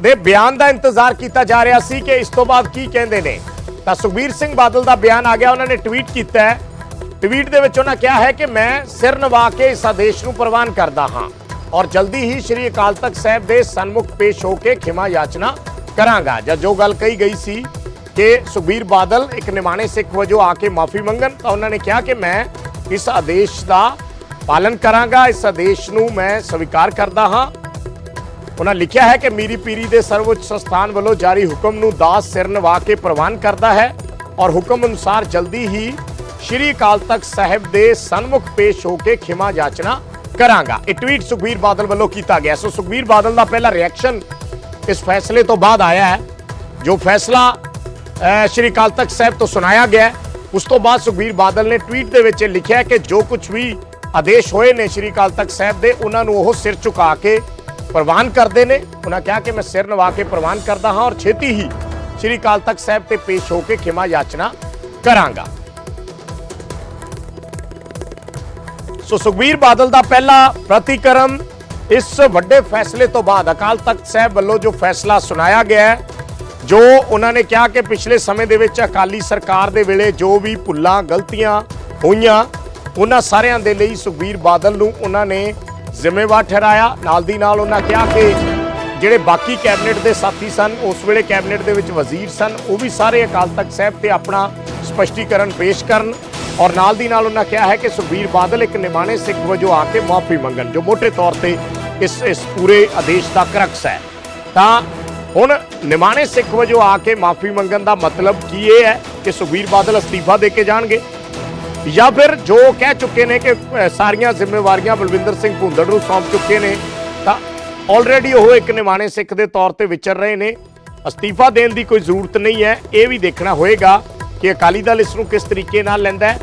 ਦੇ ਬਿਆਨ ਦਾ ਇੰਤਜ਼ਾਰ ਕੀਤਾ ਜਾ ਰਿਹਾ ਸੀ ਕਿ ਇਸ ਤੋਂ ਬਾਅਦ ਕੀ ਕਹਿੰਦੇ ਨੇ। ਤਾਂ ਸੁਖਬੀਰ ਸਿੰਘ ਬਾਦਲ ਦਾ ਬਿਆਨ ਆ ਗਿਆ, ਉਹਨਾਂ ਨੇ ਟਵੀਟ ਕੀਤਾ ਹੈ। ਟਵੀਟ ਦੇ ਵਿੱਚ ਉਹਨਾਂ ਕਿਹਾ ਹੈ ਕਿ ਮੈਂ ਸਿਰ ਨਵਾ ਕੇ ਇਸ ਆਦੇਸ਼ ਨੂੰ ਪ੍ਰਵਾਨ ਕਰਦਾ ਹਾਂ ਔਰ ਜਲਦੀ ਹੀ ਸ੍ਰੀ ਅਕਾਲ ਤਖਤ ਸਾਹਿਬ ਦੇ ਸਨਮੁਖ ਪੇਸ਼ ਹੋ ਕੇ ਖਿਮਾ ਯਾਚਨਾ ਕਰਾਂਗਾ। ਜਾਂ ਜੋ ਗੱਲ ਕਹੀ ਗਈ ਸੀ ਕਿ ਸੁਖਬੀਰ ਬਾਦਲ ਇੱਕ ਨਿਮਾਣੇ ਸਿੱਖ ਵਜੋਂ ਆ ਕੇ ਮਾਫੀ ਮੰਗਣ, ਤਾਂ ਉਹਨਾਂ ਨੇ ਕਿਹਾ ਕਿ ਮੈਂ ਇਸ ਆਦੇਸ਼ ਦਾ ਪਾਲਨ ਕਰਾਂਗਾ, ਇਸ ਆਦੇਸ਼ ਨੂੰ ਮੈਂ ਸਵੀਕਾਰ ਕਰਦਾ ਹਾਂ ਉਹਨਾਂ ਲਿਖਿਆ ਹੈ ਕਿ ਮੀਰੀ ਪੀਰੀ ਦੇ ਸਰਵਉੱਚ ਸੰਸਥਾਨ ਵੱਲੋਂ ਜਾਰੀ ਹੁਕਮ ਨੂੰ ਦਾਸ ਸਿਰ ਨਵਾ ਕੇ ਪ੍ਰਵਾਨ ਕਰਦਾ ਹੈ ਔਰ ਹੁਕਮ ਅਨੁਸਾਰ ਜਲਦੀ ਹੀ ਸ਼੍ਰੀ ਅਕਾਲ ਤਖਤ ਸਾਹਿਬ ਦੇ ਸਨਮੁਖ ਪੇਸ਼ ਹੋ ਕੇ ਖਿਮਾ ਯਾਚਨਾ ਕਰਾਂਗਾ। ਇਹ ਟਵੀਟ ਸੁਖਬੀਰ ਬਾਦਲ ਵੱਲੋਂ ਕੀਤਾ ਗਿਆ। ਸੋ ਸੁਖਬੀਰ ਬਾਦਲ ਦਾ ਪਹਿਲਾ ਰਿਐਕਸ਼ਨ ਇਸ ਫੈਸਲੇ ਤੋਂ ਬਾਅਦ ਆਇਆ ਹੈ, ਜੋ ਫੈਸਲਾ ਸ਼੍ਰੀ ਅਕਾਲ ਤਖਤ ਸਾਹਿਬ ਤੋਂ ਸੁਣਾਇਆ ਗਿਆ ਉਸ ਤੋਂ ਬਾਅਦ ਸੁਖਬੀਰ ਬਾਦਲ ਨੇ ਟਵੀਟ ਦੇ ਵਿੱਚ ਲਿਖਿਆ ਕਿ ਜੋ ਕੁਝ ਵੀ ਆਦੇਸ਼ ਹੋਏ ਨੇ ਸ਼੍ਰੀ ਅਕਾਲ ਤਖਤ ਸਾਹਿਬ ਦੇ, ਉਹਨਾਂ ਨੂੰ ਉਹ ਸਿਰ ਝੁਕਾ ਕੇ ਪ੍ਰਵਾਨ ਕਰਦੇ ਨੇ। ਉਹਨਾਂ ਕਿਹਾ ਕਿ ਮੈਂ ਸਿਰ ਨਵਾ ਕੇ ਪ੍ਰਵਾਨ ਕਰਦਾ ਹਾਂ ਔਰ ਛੇਤੀ ਹੀ ਸ਼੍ਰੀ ਅਕਾਲ ਤਖਤ ਸਾਹਿਬ ਤੇ ਪੇਸ਼ ਹੋ ਕੇ ਖਿਮਾ ਯਾਚਨਾ ਕਰਾਂਗਾ। ਸੋ ਸੁਖਬੀਰ ਬਾਦਲ ਦਾ ਪਹਿਲਾ ਪ੍ਰਤੀਕਰਮ ਇਸ ਵੱਡੇ ਫੈਸਲੇ ਤੋਂ ਬਾਅਦ ਅਕਾਲ ਤਖਤ ਸਾਹਿਬ ਵੱਲੋਂ ਜੋ ਫੈਸਲਾ ਸੁਣਾਇਆ ਗਿਆ ਹੈ, ਜੋ ਉਹਨਾਂ ਨੇ ਕਿਹਾ ਕਿ ਪਿਛਲੇ ਸਮੇਂ ਦੇ ਵਿੱਚ ਅਕਾਲੀ ਸਰਕਾਰ ਦੇ ਵੇਲੇ ਜੋ ਵੀ ਭੁੱਲਾਂ, ਗਲਤੀਆਂ ਹੋਈਆਂ, ਉਹਨਾਂ ਸਾਰਿਆਂ ਦੇ ਲਈ ਸੁਖਬੀਰ ਬਾਦਲ ਨੂੰ ਉਹਨਾਂ ਨੇ ਜ਼ਿੰਮੇਵਾਰ ਠਹਿਰਾਇਆ। ਨਾਲ ਦੀ ਨਾਲ ਉਹਨਾਂ ਕਿਹਾ ਕਿ ਜਿਹੜੇ ਬਾਕੀ ਕੈਬਨਿਟ ਦੇ ਸਾਥੀ ਸਨ, ਉਸ ਵੇਲੇ ਕੈਬਨਿਟ ਦੇ ਵਿੱਚ ਵਜ਼ੀਰ ਸਨ, ਉਹ ਵੀ ਸਾਰੇ ਅਕਾਲ ਤਖਤ ਸਾਹਿਬ ਤੇ ਆਪਣਾ ਸਪਸ਼ਟੀਕਰਨ ਪੇਸ਼ ਕਰਨ। ਔਰ ਨਾਲ ਦੀ ਨਾਲ ਉਹਨਾਂ ਕਿਹਾ ਹੈ ਕਿ ਸੁਖਬੀਰ ਬਾਦਲ ਇੱਕ ਨਿਮਾਣੇ ਸਿੱਖ ਵਜੋਂ ਆ ਕੇ ਮਾਫੀ ਮੰਗਣ, ਜੋ ਮੋٹے ਤੌਰ ਤੇ ਇਸ ਇਸ ਪੂਰੇ ਆਦੇਸ਼ ਦਾ ਕਰਕਸ ਹੈ। ਤਾਂ ਹੁਣ ਨਿਮਾਣੇ ਸਿੱਖ ਵਜੋਂ ਆ ਕੇ ਮਾਫੀ ਮੰਗਣ ਦਾ ਮਤਲਬ ਕੀ ਇਹ ਹੈ ਕਿ ਸੁਖਬੀਰ ਬਾਦਲ ਅਸਤੀਫਾ ਦੇ ਕੇ ਜਾਣਗੇ? ਜਾਂ ਫਿਰ ਜੋ ਕਹਿ ਚੁੱਕੇ ਨੇ ਕਿ ਸਾਰੀਆਂ ਜ਼ਿੰਮੇਵਾਰੀਆਂ ਬਲਵਿੰਦਰ ਸਿੰਘ ਭੁੰਦੜ ਨੂੰ ਸੌਂਪ ਚੁੱਕੇ ਨੇ, ਤਾਂ ਆਲਰੇਡੀ ਉਹ ਇੱਕ ਨਿਮਾਣੇ ਸਿੱਖ ਦੇ ਤੌਰ ਤੇ ਵਿਚਰ ਰਹੇ ਨੇ। ਅਸਤੀਫਾ ਦੇਣ ਦੀ ਕੋਈ ਜ਼ਰੂਰਤ ਨਹੀਂ ਹੈ, ਇਹ ਵੀ ਦੇਖਣਾ ਹੋਏਗਾ ਕਿ ਅਕਾਲੀ ਦਲ ਇਸ ਨੂੰ ਕਿਸ ਤਰੀਕੇ ਨਾਲ ਲੈਂਦਾ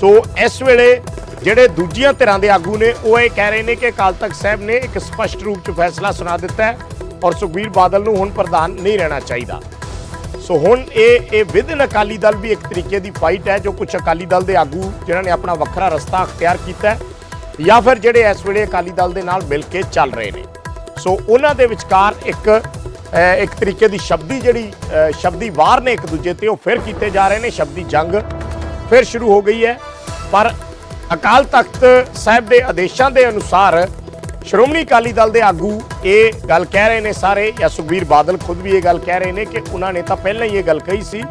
ਸੋ ਇਸ ਵੇਲੇ ਜਿਹੜੇ ਦੂਜੀਆਂ ਧਿਰਾਂ ਦੇ ਆਗੂ ਨੇ, ਉਹ ਇਹ ਕਹਿ ਰਹੇ ਨੇ ਕਿ ਅਕਾਲ ਤਖਤ ਸਾਹਿਬ ਨੇ ਇੱਕ ਸਪਸ਼ਟ ਰੂਪ 'ਚ ਫੈਸਲਾ ਸੁਣਾ ਦਿੱਤਾ ਹੈ ਔਰ ਸੁਖਬੀਰ ਬਾਦਲ ਨੂੰ ਹੁਣ ਪ੍ਰਧਾਨ ਨਹੀਂ ਰਹਿਣਾ ਚਾਹੀਦਾ। ਸੋ ਹੁਣ ਇਹ ਇਹ ਵਿਦਨ ਅਕਾਲੀ ਦਲ ਵੀ ਇੱਕ ਤਰੀਕੇ ਦੀ ਫਾਈਟ ਹੈ, ਜੋ ਕੁਝ ਅਕਾਲੀ ਦਲ ਦੇ ਆਗੂ, ਜਿਨ੍ਹਾਂ ਨੇ ਆਪਣਾ ਵੱਖਰਾ ਰਸਤਾ ਅਖਤਿਆਰ ਕੀਤਾ ਜਾਂ ਫਿਰ ਜਿਹੜੇ ਇਸ ਵੇਲੇ ਅਕਾਲੀ ਦਲ ਦੇ ਨਾਲ ਮਿਲ ਕੇ ਚੱਲ ਰਹੇ ਨੇ। ਸੋ ਉਹਨਾਂ ਦੇ ਵਿਚਕਾਰ ਇੱਕ ਇੱਕ ਤਰੀਕੇ ਦੀ ਸ਼ਬਦੀ ਜਿਹੜੀ ਸ਼ਬਦੀ ਵਾਰ ਨੇ ਇੱਕ ਦੂਜੇ ਤੇ, ਉਹ ਫਿਰ ਕੀਤੇ ਜਾ ਰਹੇ ਨੇ, ਸ਼ਬਦੀ ਜੰਗ ਫਿਰ ਸ਼ੁਰੂ ਹੋ ਗਈ ਹੈ। ਪਰ ਅਕਾਲ ਤਖਤ ਸਾਹਿਬ ਦੇ ਆਦੇਸ਼ਾਂ ਦੇ ਅਨੁਸਾਰ ਸ਼੍ਰੋਮਣੀ ਅਕਾਲੀ ਦਲ ਦੇ ਆਗੂ ਇਹ ਗੱਲ ਕਹਿ ਰਹੇ ਨੇ ਸਾਰੇ, ਜਾਂ ਸੁਖਬੀਰ ਬਾਦਲ ਖੁਦ ਵੀ ਇਹ ਗੱਲ ਕਹਿ ਰਹੇ ਨੇ ਕਿ ਉਹਨਾਂ ਨੇ ਤਾਂ ਪਹਿਲਾਂ ਹੀ ਇਹ ਗੱਲ ਕਹੀ ਸੀ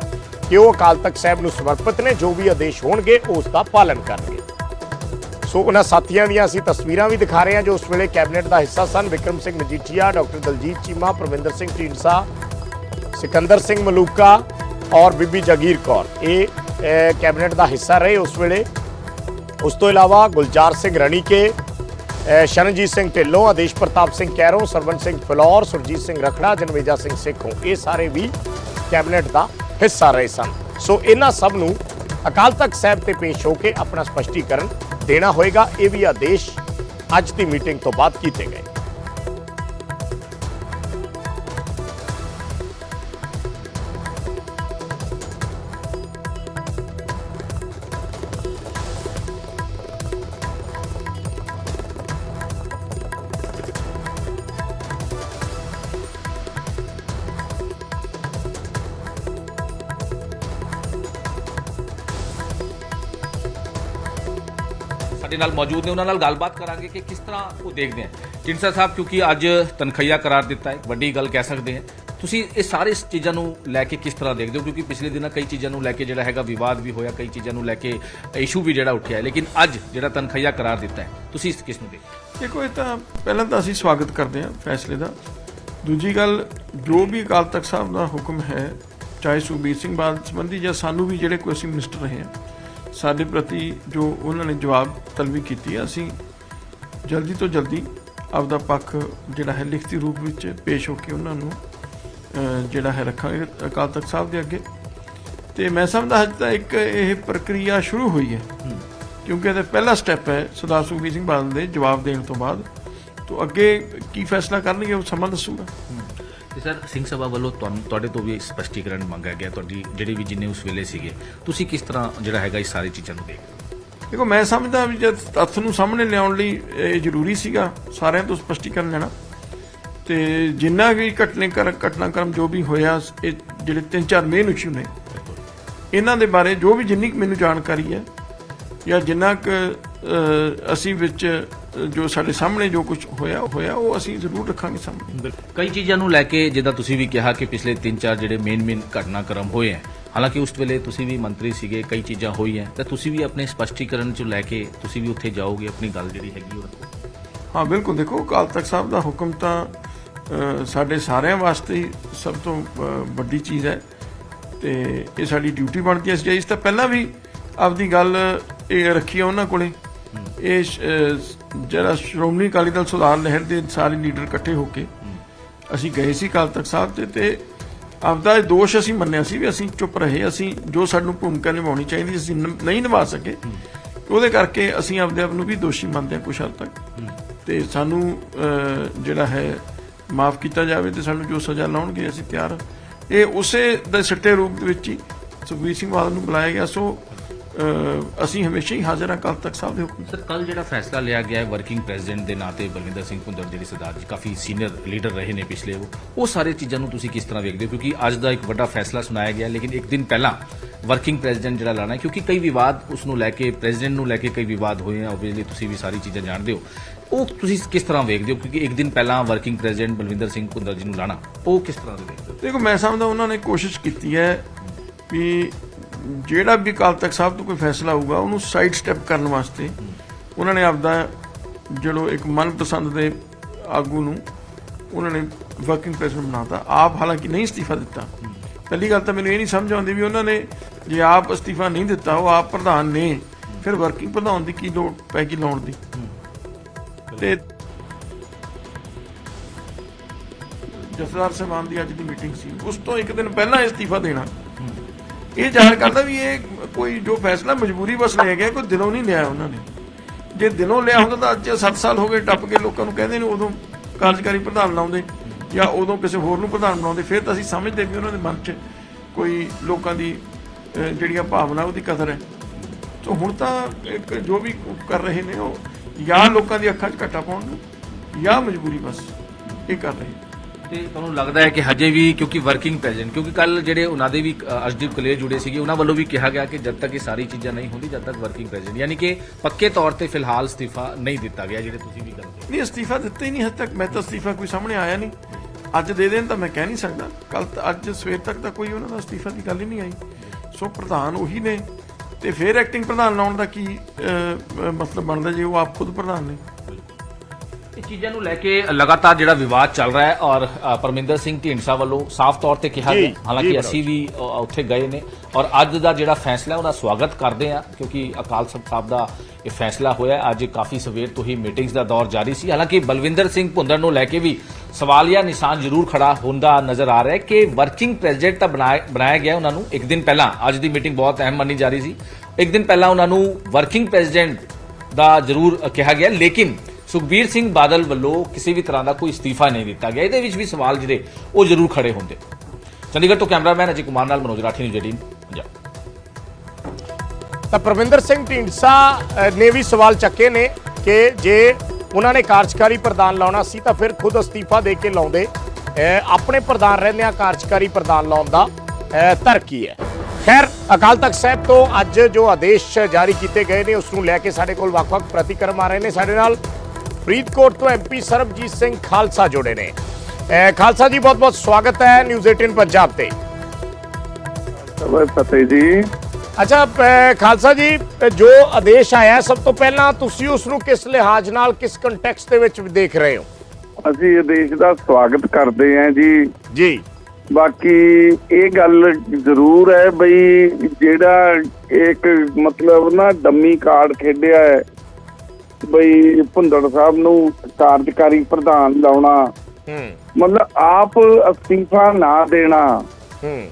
ਕਿ ਉਹ ਅਕਾਲ ਤਖਤ ਸਾਹਿਬ ਨੂੰ ਸਮਰਪਿਤ ਨੇ, ਜੋ ਵੀ ਆਦੇਸ਼ ਹੋਣਗੇ ਉਸ ਦਾ ਪਾਲਨ ਕਰਨਗੇ। ਸੋ ਉਹਨਾਂ ਸਾਥੀਆਂ ਦੀਆਂ ਅਸੀਂ ਤਸਵੀਰਾਂ ਵੀ ਦਿਖਾ ਰਹੇ ਹਾਂ, ਜੋ ਉਸ ਵੇਲੇ ਕੈਬਨਿਟ ਦਾ ਹਿੱਸਾ ਸਨ। ਵਿਕਰਮ ਸਿੰਘ ਮਜੀਠੀਆ, ਡਾਕਟਰ ਦਲਜੀਤ ਚੀਮਾ, ਪ੍ਰਵਿੰਦਰ ਸਿੰਘ ਢੀਂਡਸਾ, ਸਿਕੰਦਰ ਸਿੰਘ ਮਲੂਕਾ ਔਰ ਬੀਬੀ ਜਗੀਰ ਕੌਰ। ਇਹ ਕੈਬਨਿਟ ਦਾ ਹਿੱਸਾ ਰਹੇ ਉਸ ਵੇਲੇ। ਉਸ ਤੋਂ ਇਲਾਵਾ ਗੁਲਜ਼ਾਰ ਸਿੰਘ ਰਣੀਕੇ ਸ਼ਰਨਜੀਤ ਸਿੰਘ ਢਿੱਲੋਂ, ਆਦੇਸ਼ ਪ੍ਰਤਾਪ ਸਿੰਘ ਕੈਰੋਂ ਸਰਵਨ ਸਿੰਘ ਫਲੌਰ, ਸੁਰਜੀਤ ਸਿੰਘ ਰਖੜਾ ਜਨਵੇਜਾ ਸਿੰਘ ਸੇਖੋਂ, ਇਹ ਸਾਰੇ ਵੀ ਕੈਬਨਿਟ ਦਾ ਹਿੱਸਾ ਰਹੇ ਸਨ। ਸੋ ਇਹਨਾਂ ਸਭ ਨੂੰ ਅਕਾਲ ਤਖਤ ਸਾਹਿਬ ਤੇ ਪੇਸ਼ ਹੋ ਕੇ ਆਪਣਾ ਸਪਸ਼ਟੀਕਰਨ ਦੇਣਾ ਹੋਏਗਾ। ਇਹ ਵੀ ਆਦੇਸ਼ ਅੱਜ ਦੀ ਮੀਟਿੰਗ ਤੋਂ ਬਾਅਦ ਕੀਤੇ ਗਏ। ਸਾਡੇ ਨਾਲ ਮੌਜੂਦ ਨੇ, ਉਹਨਾਂ ਨਾਲ ਗੱਲਬਾਤ ਕਰਾਂਗੇ ਕਿ ਕਿਸ ਤਰ੍ਹਾਂ ਉਹ ਦੇਖਦੇ ਹਨ ਢੀਂਡਸਾ ਸਾਹਿਬ, ਕਿਉਂਕਿ ਅੱਜ ਤਨਖਈਆ ਕਰਾਰ ਦਿੱਤਾ ਹੈ, ਵੱਡੀ ਗੱਲ ਕਹਿ ਸਕਦੇ ਹਾਂ। ਤੁਸੀਂ ਇਹ ਸਾਰੇ ਚੀਜ਼ਾਂ ਨੂੰ ਲੈ ਕੇ ਕਿਸ ਤਰ੍ਹਾਂ ਦੇਖਦੇ ਹੋ? ਕਿਉਂਕਿ ਪਿਛਲੇ ਦਿਨਾਂ ਕਈ ਚੀਜ਼ਾਂ ਨੂੰ ਲੈ ਕੇ ਜਿਹੜਾ ਹੈਗਾ ਵਿਵਾਦ ਵੀ ਹੋਇਆ, ਕਈ ਚੀਜ਼ਾਂ ਨੂੰ ਲੈ ਕੇ ਇਸ਼ੂ ਵੀ ਜਿਹੜਾ ਉੱਠਿਆ ਲੇਕਿਨ ਅੱਜ ਜਿਹੜਾ ਤਨਖਈਆ ਕਰਾਰ ਦਿੱਤਾ ਹੈ, ਤੁਸੀਂ ਇਸ ਕਿਸ ਨੂੰ ਦੇਖਦੇ ਹੋ? ਦੇਖੋ, ਇਹ ਤਾਂ ਪਹਿਲਾਂ ਤਾਂ ਅਸੀਂ ਸਵਾਗਤ ਕਰਦੇ ਹਾਂ ਫੈਸਲੇ ਦਾ। ਦੂਜੀ ਗੱਲ, ਜੋ ਵੀ ਅਕਾਲ ਤਖਤ ਸਾਹਿਬ ਦਾ ਹੁਕਮ ਹੈ, ਚਾਹੇ ਸੁਖਬੀਰ ਸਿੰਘ ਬਾਦਲ ਸੰਬੰਧੀ ਜਾਂ ਸਾਨੂੰ ਵੀ ਜਿਹੜੇ ਕੋਈ ਅਸੀਂ ਮਿਨਿਸਟਰ ਰਹੇ ਹਾਂ ਸਾਡੇ ਪ੍ਰਤੀ ਜੋ ਉਹਨਾਂ ਨੇ ਜਵਾਬ ਤਲਬੀ ਕੀਤੀ ਹੈ ਅਸੀਂ ਜਲਦੀ ਤੋਂ ਜਲਦੀ ਆਪਦਾ ਪੱਖ ਜਿਹੜਾ ਹੈ ਲਿਖਤੀ ਰੂਪ ਵਿੱਚ ਪੇਸ਼ ਹੋ ਕੇ ਉਹਨਾਂ ਨੂੰ ਜਿਹੜਾ ਹੈ ਰੱਖਾਂਗੇ ਅਕਾਲ ਤਖਤ ਸਾਹਿਬ ਦੇ ਅੱਗੇ। ਤੇ ਮੈਂ ਸਮਝਦਾ ਹਜੇ ਤਾਂ ਇੱਕ ਇਹ ਪ੍ਰਕਿਰਿਆ ਸ਼ੁਰੂ ਹੋਈ ਹੈ। ਕਿਉਂਕਿ ਇਹਦਾ ਪਹਿਲਾ ਸਟੈਪ ਹੈ ਸਰਦਾਰ ਸੁਖਬੀਰ ਸਿੰਘ ਬਾਦਲ ਦੇ ਜਵਾਬ ਦੇਣ ਤੋਂ ਬਾਅਦ। ਤੋਂ ਅੱਗੇ ਕੀ ਫੈਸਲਾ ਕਰਨਗੇ ਉਹ ਸਮਾਂ ਦੱਸੂਗਾ। ਤੇ ਸਰ ਸਿੰਘ ਸਭਾ ਵੱਲੋਂ ਤੁਹਾਨੂੰ ਤੁਹਾਡੇ ਤੋਂ ਵੀ ਸਪਸ਼ਟੀਕਰਨ ਮੰਗਿਆ ਗਿਆ ਤੁਹਾਡੀ ਜਿਹੜੇ ਵੀ ਜਿੰਨੇ ਉਸ ਵੇਲੇ ਸੀਗੇ ਤੁਸੀਂ ਕਿਸ ਤਰ੍ਹਾਂ ਜਿਹੜਾ ਹੈਗਾ ਇਸ ਸਾਰੀ ਚੀਜ਼ਾਂ ਨੂੰ ਦੇਖਦੇ? ਦੇਖੋ ਮੈਂ ਸਮਝਦਾ ਵੀ ਜਦ ਤੱਥ ਨੂੰ ਸਾਹਮਣੇ ਲਿਆਉਣ ਲਈ ਇਹ ਜ਼ਰੂਰੀ ਸੀਗਾ ਸਾਰਿਆਂ ਤੋਂ ਸਪਸ਼ਟੀਕਰਨ ਲੈਣਾ ਤੇ ਜਿੰਨਾ ਵੀ ਘਟਨੇ ਕਰ ਘਟਨਾਕ੍ਰਮ ਜੋ ਵੀ ਹੋਇਆ ਇਹ ਜਿਹੜੇ ਤਿੰਨ ਚਾਰ ਮੇਨ ਇਸ਼ੂ ਨੇ ਇਹਨਾਂ ਦੇ ਬਾਰੇ ਜੋ ਵੀ ਜਿੰਨੀ ਮੈਨੂੰ ਜਾਣਕਾਰੀ ਹੈ ਜਾਂ ਜਿੰਨਾ ਕੁ ਅਸੀਂ ਵਿੱਚ ਜੋ ਸਾਡੇ ਸਾਹਮਣੇ ਜੋ ਕੁਝ ਹੋਇਆ ਹੋਇਆ ਉਹ ਅਸੀਂ ਜ਼ਰੂਰ ਰੱਖਾਂਗੇ ਸਾਹਮਣੇ। ਕਈ ਚੀਜ਼ਾਂ ਨੂੰ ਲੈ ਕੇ ਜਿੱਦਾਂ ਤੁਸੀਂ ਵੀ ਕਿਹਾ ਕਿ ਪਿਛਲੇ 3-4 ਜਿਹੜੇ ਮੇਨ ਮੇਨ ਘਟਨਾਕ੍ਰਮ ਹੋਏ ਹੈ ਹਾਲਾਂਕਿ ਉਸ ਵੇਲੇ ਤੁਸੀਂ ਵੀ ਮੰਤਰੀ ਸੀਗੇ ਕਈ ਚੀਜ਼ਾਂ ਹੋਈਆਂ ਤਾਂ ਤੁਸੀਂ ਵੀ ਆਪਣੇ ਸਪਸ਼ਟੀਕਰਨ ਚ ਲੈ ਕੇ ਤੁਸੀਂ ਵੀ ਉੱਥੇ ਜਾਓਗੇ ਆਪਣੀ ਗੱਲ ਜਿਹੜੀ ਹੈਗੀ ਉਹ ਰੱਖੋ। ਹਾਂ ਬਿਲਕੁਲ। ਦੇਖੋ ਅਕਾਲ ਤਖਤ ਸਾਹਿਬ ਦਾ ਹੁਕਮ ਤਾਂ ਸਾਡੇ ਸਾਰਿਆਂ ਵਾਸਤੇ ਸਭ ਤੋਂ ਵੱਡੀ ਚੀਜ਼ ਹੈ ਤੇ ਇਹ ਸਾਡੀ ਡਿਊਟੀ ਬਣਦੀ ਹੈ ਇਸ ਤੋਂ ਪਹਿਲਾਂ ਵੀ ਆਪਦੀ ਗੱਲ ਇਹ ਰੱਖੀ ਆ ਉਹਨਾਂ ਕੋਲੇ। ਇਹ ਜਿਹੜਾ ਸ਼੍ਰੋਮਣੀ ਅਕਾਲੀ ਦਲ ਸੁਧਾਰ ਲਹਿਰ ਦੇ ਸਾਰੇ ਲੀਡਰ ਇਕੱਠੇ ਹੋ ਕੇ ਅਸੀਂ ਗਏ ਸੀ ਅਕਾਲ ਤਖਤ ਸਾਹਿਬ ਤੇ ਤੇ ਆਪਦਾ ਇਹ ਦੋਸ਼ ਅਸੀਂ ਮੰਨਿਆ ਸੀ ਵੀ ਅਸੀਂ ਚੁੱਪ ਰਹੇ, ਅਸੀਂ ਜੋ ਸਾਨੂੰ ਭੂਮਿਕਾ ਨਿਭਾਉਣੀ ਚਾਹੀਦੀ ਅਸੀਂ ਨ- ਨਹੀਂ ਨਿਭਾ ਸਕੇ। ਉਹਦੇ ਕਰਕੇ ਅਸੀਂ ਆਪਦੇ ਆਪ ਨੂੰ ਵੀ ਦੋਸ਼ੀ ਮੰਨਦੇ ਹਾਂ ਕੁਛ ਹੱਦ ਤੱਕ। ਤੇ ਸਾਨੂੰ ਜਿਹੜਾ ਹੈ, ਮਾਫ ਕੀਤਾ ਜਾਵੇ ਤੇ ਸਾਨੂੰ ਜੋ ਸਜ਼ਾ ਲਾਉਣਗੇ, ਅਸੀਂ ਤਿਆਰ। ਇਹ ਉਸੇ ਦੇ ਸਿੱਟੇ ਰੂਪ ਦੇ ਵਿੱਚ ਹੀ ਸੁਖਬੀਰ ਸਿੰਘ ਬਾਦਲ ਨੂੰ ਬੁਲਾਇਆ ਗਿਆ। ਸੋ ਅਸੀਂ ਹਮੇਸ਼ਾ ਹੀ ਹਾਜ਼ਰ ਹਾਂ ਕੱਲ ਤੱਕ ਸਾਹਿਬ ਦੇ ਹੁਕਮ। ਸਰ ਕੱਲ ਜਿਹੜਾ ਫੈਸਲਾ ਲਿਆ ਗਿਆ ਹੈ ਵਰਕਿੰਗ ਪ੍ਰੈਜ਼ੀਡੈਂਟ ਦੇ ਨਾਂ ਤੇ ਬਲਵਿੰਦਰ ਸਿੰਘ ਭੁੰਦਰ ਜਿਹੜੀ ਸਰਦਾਰ ਜੀ ਕਾਫੀ ਸੀਨੀਅਰ ਲੀਡਰ ਰਹੇ ਨੇ ਪਿਛਲੇ ਉਹ ਉਹ ਸਾਰੇ ਚੀਜ਼ਾਂ ਨੂੰ ਤੁਸੀਂ ਕਿਸ ਤਰ੍ਹਾਂ ਵੇਖਦੇ ਹੋ? ਕਿਉਂਕਿ ਅੱਜ ਦਾ ਇੱਕ ਵੱਡਾ ਫੈਸਲਾ ਸੁਣਾਇਆ ਗਿਆ ਲੇਕਿਨ ਇੱਕ ਦਿਨ ਪਹਿਲਾਂ ਵਰਕਿੰਗ ਪ੍ਰੈਜ਼ੀਡੈਂਟ ਜਿਹੜਾ ਲਾਣਾ ਹੈ ਕਿਉਂਕਿ ਕਈ ਵਿਵਾਦ ਉਸ ਨੂੰ ਲੈ ਕੇ ਪ੍ਰੈਜ਼ੀਡੈਂਟ ਨੂੰ ਲੈ ਕੇ ਕਈ ਵਿਵਾਦ ਹੋਏ ਆ ਆਬਵੀਅਸਲੀ ਤੁਸੀਂ ਵੀ ਸਾਰੀ ਚੀਜ਼ਾਂ ਜਾਣਦੇ ਹੋ। ਉਹ ਤੁਸੀਂ ਕਿਸ ਤਰ੍ਹਾਂ ਵੇਖਦੇ ਹੋ? ਕਿਉਂਕਿ ਇੱਕ ਦਿਨ ਪਹਿਲਾਂ ਵਰਕਿੰਗ ਪ੍ਰੈਜ਼ੀਡੈਂਟ ਬਲਵਿੰਦਰ ਸਿੰਘ ਭੁੰਦਰ ਜੀ ਨੂੰ ਲਾਣਾ ਉਹ ਕਿਸ ਤਰ੍ਹਾਂ ਦੇ ਵੇਖਦੇ ਹੋ? ਦੇਖੋ ਮੈਂ ਸਮਝਦਾ ਉਹਨਾਂ ਨੇ ਕੋਸ਼ਿਸ਼ ਕੀਤੀ ਹੈ ਵੀ ਜਿਹੜਾ ਵੀ ਅਕਾਲ ਤਖਤ ਸਾਹਿਬ ਤੋਂ ਕੋਈ ਫੈਸਲਾ ਹੋਊਗਾ, ਉਹਨੂੰ ਸਾਈਡ ਸਟੈਪ ਕਰਨ ਵਾਸਤੇ ਉਹਨਾਂ ਨੇ ਆਪਦਾ ਜਿਹੜੋ ਇੱਕ ਮਨਪਸੰਦ ਦੇ ਆਗੂ ਨੂੰ ਉਹਨਾਂ ਨੇ ਵਰਕਿੰਗ ਪ੍ਰੈਜ਼ੀਡੈਂਟ ਬਣਾਤਾ, ਆਪ ਹਾਲਾਂਕਿ ਨਹੀਂ ਅਸਤੀਫਾ ਦਿੱਤਾ। ਪਹਿਲੀ ਗੱਲ ਤਾਂ ਮੈਨੂੰ ਇਹ ਨਹੀਂ ਸਮਝ ਆਉਂਦੀ ਵੀ ਉਹਨਾਂ ਨੇ ਜੇ ਆਪ ਅਸਤੀਫਾ ਨਹੀਂ ਦਿੱਤਾ, ਉਹ ਆਪ ਪ੍ਰਧਾਨ ਨੇ, ਫਿਰ ਵਰਕਿੰਗ ਪ੍ਰਧਾਨ ਦੀ ਕੀ ਲੋੜ ਪੈ ਗਈ ਲਾਉਣ ਦੀ? ਤੇ ਜਸਦਾਰ ਸਾਹਿਬਾਨ ਦੀ ਅੱਜ ਦੀ ਮੀਟਿੰਗ ਸੀ, ਉਸ ਤੋਂ ਇੱਕ ਦਿਨ ਪਹਿਲਾਂ ਅਸਤੀਫਾ ਦੇਣਾ। ਇਹ ਜ਼ਾਹਰ ਕਰਦਾ ਵੀ ਇਹ ਕੋਈ ਜੋ ਫੈਸਲਾ ਮਜਬੂਰੀ ਬਸ ਲਿਆ ਗਿਆ ਕੋਈ ਦਿਲੋਂ ਨਹੀਂ ਲਿਆ ਉਹਨਾਂ ਨੇ। ਜੇ ਦਿਲੋਂ ਲਿਆ ਹੁੰਦਾ ਤਾਂ ਅੱਜ 7 ਸਾਲ ਹੋ ਗਏ ਟੱਪ ਕੇ ਲੋਕਾਂ ਨੂੰ ਕਹਿੰਦੇ ਨੇ ਉਦੋਂ ਕਾਰਜਕਾਰੀ ਪ੍ਰਧਾਨ ਲਾਉਂਦੇ ਜਾਂ ਉਦੋਂ ਕਿਸੇ ਹੋਰ ਨੂੰ ਪ੍ਰਧਾਨ ਬਣਾਉਂਦੇ ਫਿਰ ਤਾਂ ਅਸੀਂ ਸਮਝਦੇ ਵੀ ਉਹਨਾਂ ਦੇ ਮਨ 'ਚ ਕੋਈ ਲੋਕਾਂ ਦੀ ਅਹ, ਜਿਹੜੀਆਂ ਭਾਵਨਾ ਉਹਦੀ ਕਦਰ ਹੈ। ਸੋ ਹੁਣ ਤਾਂ ਇੱਕ ਜੋ ਵੀ ਕਰ ਰਹੇ ਨੇ ਉਹ ਜਾਂ ਲੋਕਾਂ ਦੀ ਅੱਖਾਂ 'ਚ ਘੱਟਾ ਪਾਉਣ ਨੂੰ ਜਾਂ ਮਜਬੂਰੀ ਬਸ ਇਹ ਕਰ ਰਹੇ ਨੇ। ਤੇ ਤੁਹਾਨੂੰ ਲੱਗਦਾ ਹੈ ਕਿ ਹਜੇ ਵੀ ਕਿਉਂਕਿ ਵਰਕਿੰਗ ਪ੍ਰੈਜ਼ੀਡੈਂਟ ਕਿਉਂਕਿ ਕੱਲ ਜਿਹੜੇ ਉਹਨਾਂ ਦੇ ਵੀ ਅ, ਅਰਸ਼ਦੀਪ ਕਲੇਰ ਜੁੜੇ ਸੀਗੇ ਉਹਨਾਂ ਵੱਲੋਂ ਵੀ ਕਿਹਾ ਗਿਆ ਕਿ ਜਦ ਤੱਕ ਇਹ ਸਾਰੀ ਚੀਜ਼ਾਂ ਨਹੀਂ ਹੁੰਦੀ ਜਦ ਤੱਕ ਵਰਕਿੰਗ ਪ੍ਰੈਜ਼ੀਡੈਂਟ ਯਾਨੀ ਕਿ ਪੱਕੇ ਤੌਰ ਤੇ ਫਿਲਹਾਲ ਅਸਤੀਫਾ ਨਹੀਂ ਦਿੱਤਾ ਗਿਆ ਜਿਹੜੇ ਤੁਸੀਂ ਵੀ ਕਰਦੇ ਨਹੀਂ ਅਸਤੀਫਾ ਦਿੱਤਾ ਹੀ ਨਹੀਂ ਹਜੇ ਤੱਕ ਮੈਂ ਤਾਂ ਅਸਤੀਫਾ ਕੋਈ ਸਾਹਮਣੇ ਆਇਆ ਨਹੀਂ। ਅੱਜ ਦੇ ਦੇਣ ਤਾਂ ਮੈਂ ਕਹਿ ਨਹੀਂ ਸਕਦਾ। ਕੱਲ ਅੱਜ ਸਵੇਰ ਤੱਕ ਤਾਂ ਕੋਈ ਉਹਨਾਂ ਦਾ ਅਸਤੀਫਾ ਦੀ ਗੱਲ ਹੀ ਨਹੀਂ ਆਈ। ਸੋ ਪ੍ਰਧਾਨ ਉਹੀ ਨੇ ਤੇ ਫਿਰ ਐਕਟਿੰਗ ਪ੍ਰਧਾਨ ਲਾਉਣ ਦਾ ਕੀ ਮਤਲਬ ਬਣਦਾ ਜੇ ਉਹ ਆਪ ਖੁਦ ਪ੍ਰਧਾਨ ਨੇ? ਇਹ ਚੀਜ਼ਾਂ ਨੂੰ ਲੈ ਕੇ ਲਗਾਤਾਰ ਜਿਹੜਾ ਵਿਵਾਦ ਚੱਲ ਰਿਹਾ ਹੈ ਔਰ ਪਰਮਿੰਦਰ ਸਿੰਘ ਢੀਂਡਸਾ ਵੱਲੋਂ ਸਾਫ਼ ਤੌਰ ਤੇ ਕਿਹਾ ਜੀ, ਗਿਆ ਜੀ ਹਾਲਾਂਕਿ। ਅਸੀਂ ਵੀ ਉੱਥੇ ਗਏ ਨੇ ਔਰ ਅੱਜ ਦਾ ਜਿਹੜਾ ਫੈਸਲਾ ਉਹਦਾ ਸਵਾਗਤ ਕਰਦੇ ਆ ਕਿਉਂਕਿ ਅਕਾਲ ਤਖਤ ਸਾਹਿਬ ਦਾ ਇਹ ਫੈਸਲਾ ਹੋਇਆ। ਅੱਜ ਕਾਫੀ ਸਵੇਰ ਤੋਂ ਹੀ ਮੀਟਿੰਗਸ ਦਾ ਦੌਰ ਜਾਰੀ ਸੀ ਹਾਲਾਂਕਿ ਬਲਵਿੰਦਰ ਸਿੰਘ ਭੁੰਦਰ ਨੂੰ ਲੈ ਕੇ ਵੀ ਸਵਾਲੀਆ ਨਿਸ਼ਾਨ ਜ਼ਰੂਰ ਖੜਾ ਹੁੰਦਾ ਨਜ਼ਰ ਆ ਰਿਹਾ ਹੈ ਕਿ ਵਰਕਿੰਗ ਪ੍ਰੈਜ਼ੀਡੈਂਟ ਤਾਂ ਬਣਾਇਆ ਬਣਾਇਆ ਗਿਆ ਉਹਨਾਂ ਨੂੰ ਇੱਕ ਦਿਨ ਪਹਿਲਾਂ ਅੱਜ ਦੀ ਮੀਟਿੰਗ ਬਹੁਤ ਅਹਿਮ ਮੰਨੀ ਜਾ ਰਹੀ ਸੀ ਇੱਕ ਦਿਨ ਪਹਿਲਾਂ ਉਹਨਾਂ ਨੂੰ ਵਰਕਿੰਗ ਪ੍ਰੈਜ਼ੀਡੈਂਟ ਦਾ ਜ਼ਰੂਰ ਕਿਹਾ ਗਿਆ ਲੇਕਿਨ ਸੁਖਬੀਰ ਸਿੰਘ ਬਾਦਲ ਵੱਲੋਂ ਕਿਸੇ ਵੀ ਤਰ੍ਹਾਂ ਦਾ ਕੋਈ ਅਸਤੀਫਾ ਨਹੀਂ ਦਿੱਤਾ ਗਿਆ। ਇਹਦੇ ਵਿੱਚ ਵੀ ਸਵਾਲ ਜਿਹੜੇ ਉਹ ਜ਼ਰੂਰ ਖੜੇ ਹੁੰਦੇ। ਚੰਡੀਗੜ੍ਹ ਤੋਂ ਕੈਮਰਾਮੈਨ ਅਜੇ ਕੁਮਾਰ ਨਾਲ ਮਨੋਜ ਰਾਠੀ ਨਿਊਜ਼ 18 ਪੰਜਾਬ। ਤਾਂ ਪ੍ਰਵਿੰਦਰ ਸਿੰਘ ਢੀਂਡਸਾ ਨੇ ਵੀ ਸਵਾਲ ਚੱਕੇ ਨੇ ਕਿ ਜੇ ਉਹਨਾਂ ਨੇ ਕਾਰਜਕਾਰੀ ਪ੍ਰਧਾਨ ਲਾਉਣਾ ਸੀ ਤਾਂ ਫਿਰ ਖੁਦ ਅਸਤੀਫਾ ਦੇ ਕੇ ਲਾਉਂਦੇ। ਆਪਣੇ ਪ੍ਰਧਾਨ ਰਹਿੰਦਿਆਂ ਕਾਰਜਕਾਰੀ ਪ੍ਰਧਾਨ ਲਾਉਣ ਦਾ ਅ, ਧਰ ਕੀ ਹੈ? ਖੈਰ ਅਕਾਲ ਤਖਤ ਸਾਹਿਬ ਤੋਂ ਅੱਜ ਜੋ ਆਦੇਸ਼ ਜਾਰੀ ਕੀਤੇ ਗਏ ਨੇ ਉਸ ਨੂੰ ਲੈ ਕੇ ਸਾਡੇ ਕੋਲ ਵੱਖ-ਵੱਖ ਪ੍ਰਤੀਕਰਮ ਆ ਰਹੇ ਨੇ ਸਾਡੇ ਨਾਲ। ਫਰੀਦਕੋਟ ਤੋਂ ਐਮਪੀ ਸਰਬਜੀਤ ਸਿੰਘ ਖਾਲਸਾ ਜੁੜੇ ਨੇ। ਖਾਲਸਾ ਜੀ ਬਹੁਤ-ਬਹੁਤ ਸਵਾਗਤ ਹੈ ਨਿਊਜ਼ 18 ਪੰਜਾਬ ਤੇ। ਫਤਿਹ ਜੀ। ਅੱਛਾ ਖਾਲਸਾ ਜੀ ਜੋ ਆਦੇਸ਼ ਆਇਆ ਸਭ ਤੋਂ ਪਹਿਲਾਂ ਤੁਸੀਂ ਉਸ ਨੂੰ ਕਿਸ ਲਿਹਾਜ਼ ਨਾਲ ਕਿਸ ਕੰਟੈਕਸਟ ਦੇ ਵਿੱਚ ਦੇਖ ਰਹੇ ਹੋ? ਅਸੀਂ ਇਹ ਦੇਸ਼ ਦਾ ਸਵਾਗਤ ਕਰਦੇ ਹਾਂ ਜੀ। ਜੀ। ਬਾਕੀ ਇਹ ਗੱਲ ਜ਼ਰੂਰ ਹੈ ਬਈ ਜਿਹੜਾ ਇੱਕ ਮਤਲਬ ਨਾ ਡੰਮੀ ਕਾਰਡ ਖੇਡਿਆ ਹੈ ਬਈ ਭੁੰਦੜ ਸਾਹਿਬ ਨੂੰ ਕਾਰਜਕਾਰੀ ਪ੍ਰਧਾਨ ਲਾਉਣਾ। ਹੂੰ। ਮਤਲਬ ਆਪ ਅਸਤੀਫਾ ਨਾ ਦੇਣਾ। ਹੂੰ।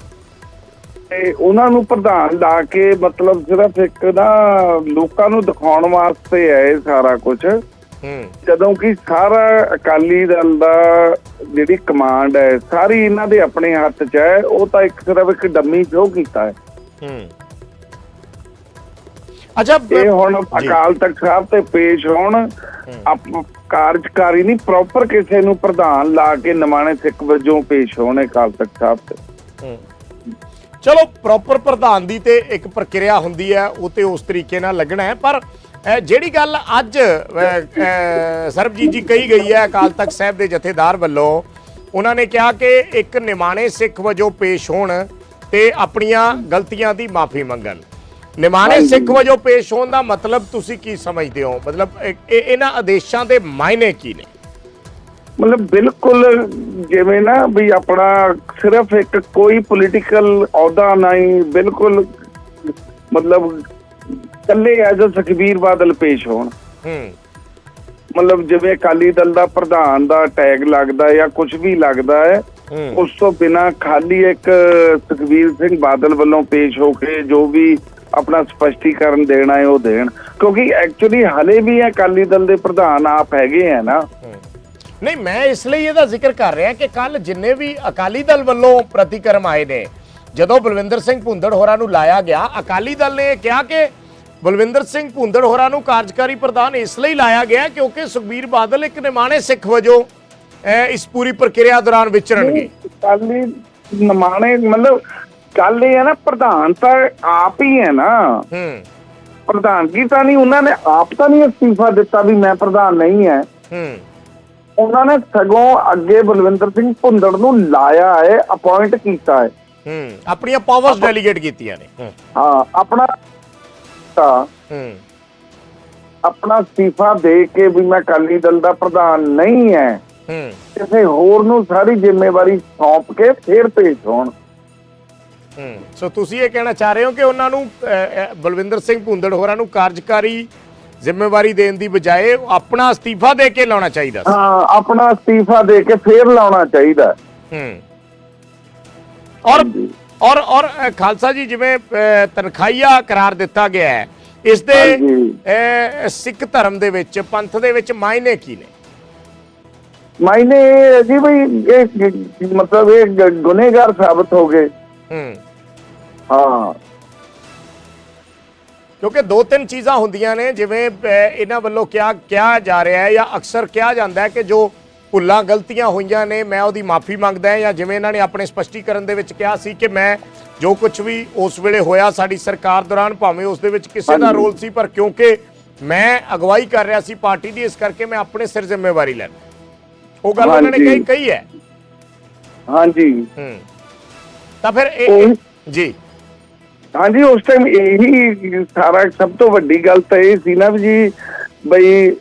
ਤੇ ਉਹਨਾਂ ਨੂੰ ਪ੍ਰਧਾਨ ਲਾ ਕੇ ਮਤਲਬ ਸਿਰਫ ਇੱਕ ਨਾ ਲੋਕਾਂ ਨੂੰ ਦਿਖਾਉਣ ਵਾਸਤੇ ਹੈ ਇਹ ਸਾਰਾ ਕੁਝ ਹੂੰ। ਜਦੋਂ ਕਿ ਸਾਰਾ ਅਕਾਲੀ ਦਲ ਦਾ ਜਿਹੜੀ ਕਮਾਂਡ ਹੈ ਸਾਰੀ ਇਹਨਾਂ ਦੇ ਆਪਣੇ ਹੱਥ 'ਚ ਹੈ ਉਹ ਤਾਂ ਇੱਕ ਸਿਰਫ ਇੱਕ ਡੰਮੀ ਸ਼ੋਅ ਕੀਤਾ ਹੈ। ਹੂੰ। ਅੱਛਾ ਇਹ ਹੁਣ। ਅਕਾਲ ਤਖਤ ਸਾਹਿਬ ਤੇ ਪੇਸ਼ ਹੋਣ ਆਪ ਕਾਰਜਕਾਰੀ ਨਹੀਂ ਪ੍ਰੋਪਰ ਕਿਸੇ ਨੂੰ ਪ੍ਰਧਾਨ ਲਾ ਕੇ ਨਿਮਾਣੇ ਸਿੱਖ ਵਜੋਂ ਪੇਸ਼ ਹੋਣ ਅਕਾਲ ਤਖਤ ਸਾਹਿਬ ਤੇ। ਚਲੋ ਪ੍ਰੋਪਰ ਪ੍ਰਧਾਨ ਦੀ ਤੇ ਇੱਕ ਪ੍ਰਕਿਰਿਆ ਹੁੰਦੀ ਹੈ ਉਹ ਤੇ ਉਸ ਤਰੀਕੇ ਨਾਲ ਲੱਗਣਾ ਹੈ ਪਰ ਜਿਹੜੀ ਗੱਲ ਅੱਜ ਸਰਬਜੀਤ ਜੀ ਕਹੀ ਗਈ ਹੈ ਅਕਾਲ ਤਖਤ ਸਾਹਿਬ ਦੇ ਜਥੇਦਾਰ ਵੱਲੋਂ ਉਹਨਾਂ ਨੇ ਕਿਹਾ ਕਿ ਇੱਕ ਨਿਮਾਣੇ ਸਿੱਖ ਵਜੋਂ ਪੇਸ਼ ਹੋਣ ਤੇ ਆਪਣੀਆਂ ਗਲਤੀਆਂ ਦੀ ਮਾਫੀ ਮੰਗਣ। ਨਿਮਾਣੇ ਸਿੱਖ ਵਜੋਂ ਪੇਸ਼ ਹੋਣ ਦਾ ਮਤਲਬ ਤੁਸੀਂ ਕੀ ਸਮਝਦੇ ਹੋ? ਮਤਲਬ ਇਹ- ਇਹ- ਇਹਨਾਂ ਆਦੇਸ਼ਾਂ ਦੇ ਮਾਇਨੇ ਕੀ ਨੇ? ਮਤਲਬ ਬਿਲਕੁਲ ਜਿਵੇਂ ਨਾ ਵੀ ਆਪਣਾ ਸਿਰਫ ਇੱਕ ਕੋਈ ਪੋਲੀਟੀਕਲ ਅਹੁਦਾ ਨਹੀਂ ਬਿਲਕੁਲ ਮਤਲਬ ਕੱਲੇ ਐਜ਼ ਅ ਸੁਖਬੀਰ ਬਾਦਲ ਪੇਸ਼ ਹੋਣ। ਹੂੰ। ਮਤਲਬ ਜਿਵੇਂ ਅਕਾਲੀ ਦਲ ਦਾ ਪ੍ਰਧਾਨ ਦਾ ਟੈਗ ਲੱਗਦਾ ਜਾਂ ਕੁਝ ਵੀ ਲੱਗਦਾ ਹੂੰ। ਉਸ ਤੋਂ ਬਿਨਾ ਖਾਲੀ ਇੱਕ ਸੁਖਬੀਰ ਸਿੰਘ ਬਾਦਲ ਵੱਲੋਂ ਪੇਸ਼ ਹੋ ਕੇ ਜੋ ਵੀ ਆਪਣਾ ਸਪਸ਼ਟੀਕਰਨ ਦੇਣਾ ਹੈ ਉਹ ਦੇਣ। ਕਿਉਂਕਿ ਐਕਚੁਅਲੀ ਹਲੇ ਵੀ ਅਕਾਲੀ ਦਲ ਦੇ ਪ੍ਰਧਾਨ ਆਪ ਹੈਗੇ ਆ ਨਾ। ਨਹੀਂ ਮੈਂ ਇਸ ਲਈ ਇਹਦਾ ਜ਼ਿਕਰ ਕਰ ਰਿਹਾ ਕਿ ਕੱਲ ਜਿੰਨੇ ਵੀ ਅਕਾਲੀ ਦਲ ਵੱਲੋਂ ਪ੍ਰਤੀਕਰਮ ਆਏ ਨੇ ਜਦੋਂ ਬਲਵਿੰਦਰ ਸਿੰਘ ਭੁੰਦੜ ਹੋਰਾਂ ਨੂੰ ਲਾਇਆ ਗਿਆ ਅਕਾਲੀ ਦਲ ਨੇ ਕਿਹਾ ਕਿ ਬਲਵਿੰਦਰ ਸਿੰਘ ਭੁੰਦੜ ਹੋਰਾਂ ਨੂੰ ਕਾਰਜਕਾਰੀ ਪ੍ਰਧਾਨ ਇਸ ਲਈ ਲਾਇਆ ਗਿਆ ਕਿਉਂਕਿ ਸੁਖਬੀਰ ਬਾਦਲ ਇੱਕ ਨਿਮਾਣੇ ਸਿੱਖ ਵਜੋਂ ਇਸ ਪੂਰੀ ਪ੍ਰਕਿਰਿਆ ਦੌਰਾਨ ਵਿਚਰਨਗੇ। ਕਾਲੀ ਨਮਾਣੇ ਮਤਲਬ ਗੱਲ ਇਹ ਹੈ ਨਾ ਪ੍ਰਧਾਨ ਤਾਂ ਆਪ ਹੀ ਹੈ ਨਾ। ਹੂੰ। ਪ੍ਰਧਾਨਗੀ ਤਾਂ ਨਹੀਂ ਉਹਨਾਂ ਨੇ ਆਪ ਤਾਂ ਨਹੀਂ ਅਸਤੀਫਾ ਦਿੱਤਾ ਵੀ ਮੈਂ ਪ੍ਰਧਾਨ ਨਹੀਂ ਹੈ। ਹੂੰ। ਉਹਨਾਂ ਨੇ ਸਗੋਂ ਅੱਗੇ ਬਲਵਿੰਦਰ ਸਿੰਘ ਭੁੰਦੜ ਨੂੰ ਲਾਇਆ ਹੈ ਅਪਾਇੰਟ ਕੀਤਾ ਹੈ। ਹੂੰ। ਆਪਣੀਆਂ ਪਾਵਰਸ ਡੈਲੀਗੇਟ ਕੀਤੀਆਂ ਨੇ। ਹੂੰ। ਆਪਣਾ ਤਾਂ ਹੂੰ। ਆਪਣਾ ਅਸਤੀਫਾ ਦੇ ਕੇ ਵੀ ਮੈਂ ਅਕਾਲੀ ਦਲ ਦਾ ਪ੍ਰਧਾਨ ਨਹੀਂ ਹੈ। ਹੂੰ। ਕਿਸੇ ਹੋਰ ਨੂੰ ਸਾਰੀ ਜ਼ਿੰਮੇਵਾਰੀ ਸੌਂਪ ਕੇ ਫਿਰ ਭੇਜ ਹੋਣ। ਸੋ ਤੁਸੀਂ ਇਹ ਕਹਿਣਾ ਚਾਹ ਰਹੇ ਹੋ ਕਿ ਉਹਨਾਂ ਨੂੰ ਬਲਵਿੰਦਰ ਸਿੰਘ ਭੁੰਦੜ ਹੋਰਾਂ ਨੂੰ ਕਾਰਜਕਾਰੀ ਜ਼ਿੰਮੇਵਾਰੀ ਦੇਣ ਦੀ ਬਜਾਏ ਆਪਣਾ ਅਸਤੀਫਾ ਦੇ ਕੇ ਲਾਉਣਾ ਚਾਹੀਦਾ ਸੀ? ਹਾਂ ਆਪਣਾ ਅਸਤੀਫਾ ਦੇ ਕੇ ਫੇਰ ਲਾਉਣਾ ਚਾਹੀਦਾ ਹੂੰ। ਔਰ ਔਰ ਖਾਲਸਾ ਜੀ ਜਿਵੇਂ ਅ, ਤਨਖਾਹੀਆ ਕਰਾਰ ਦਿੱਤਾ ਗਿਆ ਹੈ ਇਸ ਦੇ ਸਿੱਖ ਧਰਮ ਦੇ ਵਿੱਚ ਪੰਥ ਦੇ ਵਿੱਚ ਮਾਇਨੇ ਕੀ ਨੇ? ਮਾਇਨੇ ਜੀ ਬਈ ਇਹ ਮਤਲਬ ਇਹ ਗੁਨੇਗਾਰ ਸਾਬਤ ਹੋ ਗਏ। ਹੂੰ। ਹਾਂ। ਕਿਉਂਕਿ ਦੋ ਤਿੰਨ ਚੀਜ਼ਾਂ ਹੁੰਦੀਆਂ ਨੇ ਜਿਵੇਂ ਇਹਨਾਂ ਵੱਲੋਂ ਕਿਹਾ ਕਿਹਾ ਜਾ ਰਿਹਾ ਹੈ ਜਾਂ ਅਕਸਰ ਕਿਹਾ ਜਾਂਦਾ ਹੈ ਕਿ ਜੋ ਭੁੱਲਾਂ ਗਲਤੀਆਂ ਹੋਈਆਂ ਨੇ ਮੈਂ ਉਹਦੀ ਮਾਫੀ ਮੰਗਦਾ ਹਾਂ ਜਾਂ ਜਿਵੇਂ ਇਹਨਾਂ ਨੇ ਆਪਣੇ ਸਪਸ਼ਟੀਕਰਨ ਦੇ ਵਿੱਚ ਕਿਹਾ ਸੀ ਕਿ ਮੈਂ ਜੋ ਕੁਝ ਵੀ ਉਸ ਵੇਲੇ ਹੋਇਆ ਸਾਡੀ ਸਰਕਾਰ ਦੌਰਾਨ ਭਾਵੇਂ ਉਸ ਦੇ ਵਿੱਚ ਕਿਸੇ ਦਾ। ਰੋਲ ਸੀ ਪਰ ਕਿਉਂਕਿ ਮੈਂ ਅਗਵਾਈ ਕਰ ਰਿਹਾ ਸੀ ਪਾਰਟੀ ਦੀ ਇਸ ਕਰਕੇ ਮੈਂ ਆਪਣੇ ਸਿਰ ਜ਼ਿੰਮੇਵਾਰੀ ਲੈਣਾ ਉਹ ਗੱਲ ਉਹਨਾਂ ਨੇ। ਕਹੀ ਕਹੀ ਹੈ। ਹਾਂਜੀ। ਹੂੰ। ਤਾਂ ਫਿਰ ਇਹ- ਜੀ। ਹਾਂਜੀ ਉਸ ਟਾਈਮ ਇਹੀ ਸਾਰਾ ਸਭ ਤੋਂ ਵੱਡੀ ਗੱਲ ਤਾਂ ਇਹ ਸੀ ਨਾ ਜੀ ਬਈ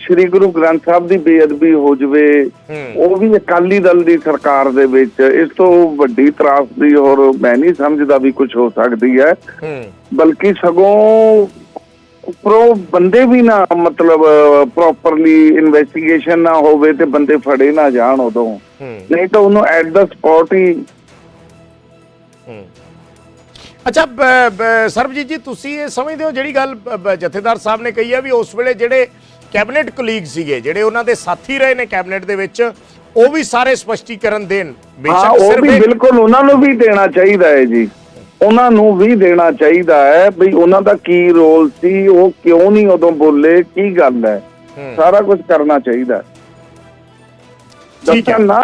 ਸ੍ਰੀ ਗੁਰੂ ਗ੍ਰੰਥ ਸਾਹਿਬ ਦੀ ਬੇਅਦਬੀ ਹੋ ਜਵੇ ਉਹ ਵੀ ਅਕਾਲੀ ਦਲ ਦੀ ਸਰਕਾਰ ਦੇ ਵਿੱਚ ਇਸ ਤੋਂ ਵੱਡੀ ਤਰਾਸਦੀ ਹੋਰ ਮੈਂ ਨਹੀਂ ਸਮਝਦਾ ਵੀ ਕੁਝ ਹੋ ਸਕਦੀ ਹੈ। ਬਲਕਿ ਸਗੋਂ ਉੱਪਰੋਂ ਬੰਦੇ ਵੀ ਨਾ ਮਤਲਬ ਪ੍ਰੋਪਰਲੀ ਇਨਵੈਸਟੀਗੇਸ਼ਨ ਨਾ ਹੋਵੇ ਤੇ ਬੰਦੇ ਫੜੇ ਨਾ ਜਾਣ ਉਦੋਂ। ਨਹੀਂ ਤਾਂ ਉਹਨੂੰ ਐਟ ਦਾ ਸਪੌਟ ਹੂੰ। ਅੱਛਾ ਸਰਬਜੀਤ ਜੀ ਤੁਸੀਂ ਇਹ ਸਮਝਦੇ ਹੋ ਜਿਹੜੀ ਗੱਲ ਜਥੇਦਾਰ ਸਾਹਿਬ ਨੇ ਕਹੀ ਹੈ ਵੀ ਉਸ ਵੇਲੇ ਜਿਹੜੇ ਕੈਬਨਿਟ ਕੁਲੀਗ ਸੀਗੇ ਜਿਹੜੇ ਉਹਨਾਂ ਦੇ ਸਾਥੀ ਰਹੇ ਨੇ ਕੈਬਨਿਟ ਦੇ ਵਿੱਚ ਉਹ ਵੀ ਸਾਰੇ ਸਪਸ਼ਟੀਕਰਨ ਦੇਣ ਬੇਸ਼ੱਕ ਉਹ ਵੀ ਬਿਲਕੁਲ ਉਹਨਾਂ ਨੂੰ ਵੀ ਦੇਣਾ ਚਾਹੀਦਾ ਹੈ ਜੀ ਉਹਨਾਂ ਨੂੰ ਵੀ ਦੇਣਾ ਚਾਹੀਦਾ ਹੈ ਵੀ ਉਹਨਾਂ ਦਾ ਕੀ ਰੋਲ ਸੀ ਉਹ ਕਿਉਂ ਨਹੀਂ ਉਦੋਂ ਬੋਲੇ ਕੀ ਗੱਲ ਹੈ। ਸਾਰਾ ਕੁਝ ਕਰਨਾ ਚਾਹੀਦਾ ਹੈ ਠੀਕ ਹੈ। ਦੱਸਣ ਨਾ